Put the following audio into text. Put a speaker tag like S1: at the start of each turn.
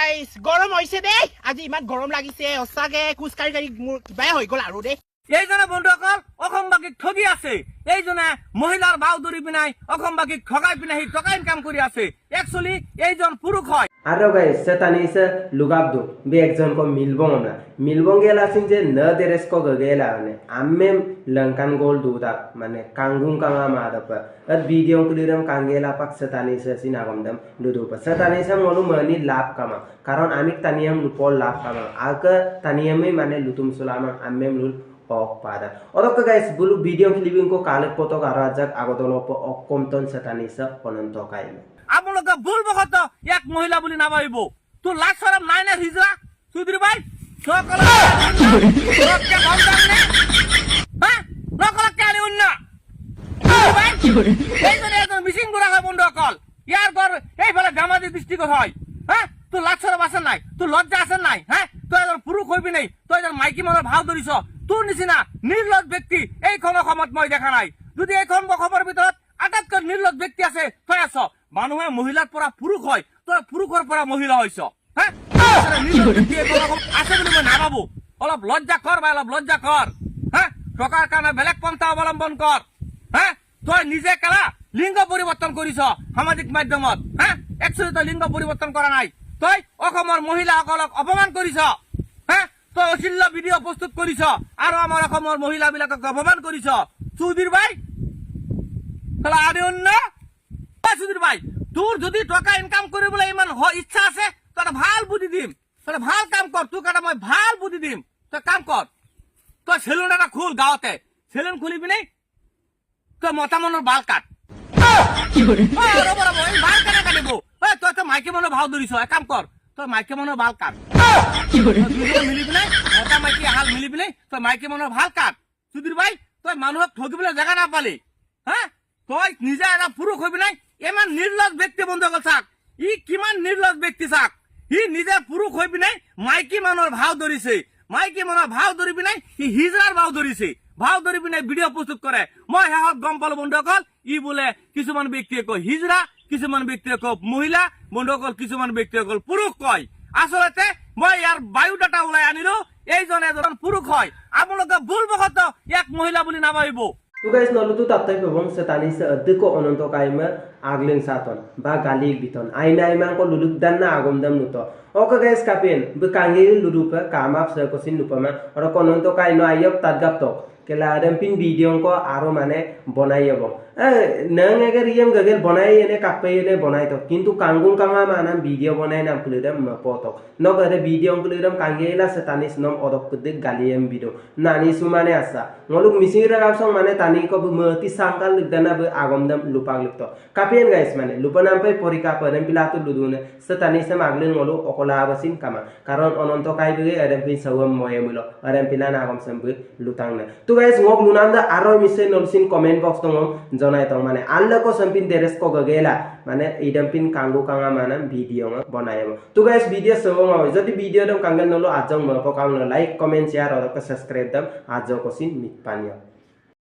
S1: আহিছ গৰম হৈছে দেই। আজি ইমান গৰম লাগিছে। সঁচাকে খোজকাঢ়ি কাঢ়ি মোৰ কিবাই হৈ গ'ল আৰু দেই।
S2: এইজনে বন্ধুসকল অসমবাসীক ঠগি আছে এইজনে মহিলাৰ বাউ ধৰি পিনাই অসমবাসীক ঠগাই পিনাই সি টকা ইনকাম কৰি আছে একচুৱেলি এইজন পুৰুষ হয়
S3: আরো গাইস সে তানি সে লুগাবদু বে একজন কো মিলবং না মিলবং গেলা সিং যে ন দেরেস কো গেলা মানে আম্মেম লঙ্কান গোল দুদা মানে কাঙ্গুং কাঙ্গা মাদপ আদ ভিডিও কুলিরম কাঙ্গেলা পাক সে তানি সে সিনাগমদম লুদুপ সে তানি সে মলু মানি লাভ কামা কারণ আমি তানিয়াম লুপল লাভ কামা আক তানিয়ামে মানে লুতুম সুলামা আম্মেম লুল অক পাদা। অদক গাইস বুলু ভিডিও ক্লিপিং কো কালেক পতক আর আজাক আগদলপ অকমতন সে তানি সে অনন্ত কাইমে।
S2: আপোনালোকে ভুল বশত ইয়াক মহিলা বুলি নাভাবিব। তোৰ লাজ চৰম নাই নে হিজৰা? চৌধুৰী ভাই। বুঢ়া হয় এইফালে ধেমাজি ডিষ্ট্ৰিক্টত হয়। হা? তোৰ লাজ চৰম আছে নাই? তোৰ লজ্জা আছে নাই? হা? তই এজন পুৰুষ হৈ পিনে তই এজন মাইকী মানুহৰ ভাও ধৰিছ। তোৰ নিচিনা নিৰ্লজ ব্যক্তি, এইখন অসমত মই দেখা নাই। যদি এইখন অসমৰ ভিতৰত আটাইতকৈ নিৰ্লজ ব্যক্তি আছে, তই আছ। মানুহে মহিলাৰ পৰা পুৰুষ হয়, তই পুৰুষৰ পৰা মহিলা হৈছ। বেলেগ পন্থা অৱলম্বন কৰ। হা? তই নিজে কেলা লিংগ পৰিৱৰ্তন কৰিছ সামাজিক মাধ্যমত। হা? লিংগ পৰিৱৰ্তন কৰা নাই। তই অসমৰ মহিলাসকলক অপমান কৰিছ। অশ্লীল ভিডিঅ' প্ৰস্তুত কৰিছ আৰু আমাৰ অসমৰ মহিলাবিলাকক অপমান কৰিছ চৌধুৰীৰ ভাই আরে অন্য? সুধীর ভাই তোর যদি টাকা ইনকাম কৰিবলৈ ইমান ইচ্ছা আছে তই এটা ভালো বুদ্ধি দিম। তই ভালো কাম কৰ তোক এটা মই ভালো বুদ্ধি দিম। তই কাম কৰ। তই চেলুন এটা খোল গাঁৱতে। চেলুন খুলি পিনে তই মতা মানুহৰ বাল কাট। বাল কেনে কাটিব। তই তই মাইকী মানুহৰ ভাও ধৰিছ এক কাম কৰ। তই মাইকী মানুহৰ বাল কাট মিলি পিনে মতা মাইকী এহাল মিলি পিনে তই মাইকী মানুহৰ ভালো কাট সুধীৰ ভাই তই মানুহক ঠগিবলৈ জেগা নাপালি হা তই নিজে এটা পুৰুষ হৈ পিনে ইমান নিৰ্লজ ব্যক্তি বন্ধুসকল চাক। ই কিমান নিৰ্লজ ব্যক্তি চাক। সি নিজে পুৰুষ হৈ পিনে মাইকী মানুহৰ ভাও ধৰিছে মাইকী মানুহৰ ভাও ধৰি পিনে সি হিজৰাৰ ভাও ধৰিছে ভাও ধৰি পিনে ভিডিঅ' প্ৰস্তুত কৰে মই শেষত গম পালো বন্ধুসকল ই বোলে কিছুমান ব্যক্তিয়ে কয় হিজৰা কিছুমান ব্যক্তিয়ে কয় মহিলা বন্ধুসকল কিছুমান ব্যক্তিয়ে কয় পুৰুষ কয় আচলতে মই ইয়াৰ বায়ুডাটা ওলাই আনিলো এইজন এজন পুৰুষ হয় আপোনালোকে ভুল বশত ইয়াক মহিলা বুলি নাভাবিব
S3: guys nalu tu tatay pebong sa tani sa adu ko ononto kaima agling saton ba galig biton ay na imang ko luluk dan na agom dam nuto oka guys kapin bu kangi lulupa kamap sa ko sin lupa ma oro ko ononto kay no ayop tadgap to নং এগে ৰিয়েম গগেল বনাই এনে কাপেই এনে বনাই থওক কিন্তু কাংগুং কামা মানাম ভিডিঅ' বনাই নাম খুলি দিম পতক নগৰে ভিডিঅ' অংকুলি দিম কাঙি আহিলা আছে টানিছ নম অদক কুদ্দিক গালি এম বিদ। নানিছো মানে আছা। মোলোক মিচিং ৰাম চং মানে টানি কব মতি চাংকাল লুপদানা বৈ আগম দাম লুপাক লুপ্ত কাপি এন গাইছ মানে লুপ নাম পাই পৰীক্ষা পাৰিম পিলাটো দুদুনে চে টানিছে মাগলি মোলোক অকলা আবাচিম কামা। কাৰণ অনন্ত কাই বৈ এৰেম পিন চাওম ময়ে মিল। এৰেম পিনা নাগম চেম বৈ লুটাং নে। তো গাইছ মোক আৰু নলচিন comment box dona etong mane. Alla ko sampin deres ko gagela. Mane idam pin kanggo kanga mana video ma banayabo tu guys video sobo ma jadi video dong kangal nolo ajong ma ko kang like comment share or ko subscribe dong ajo ko sin mit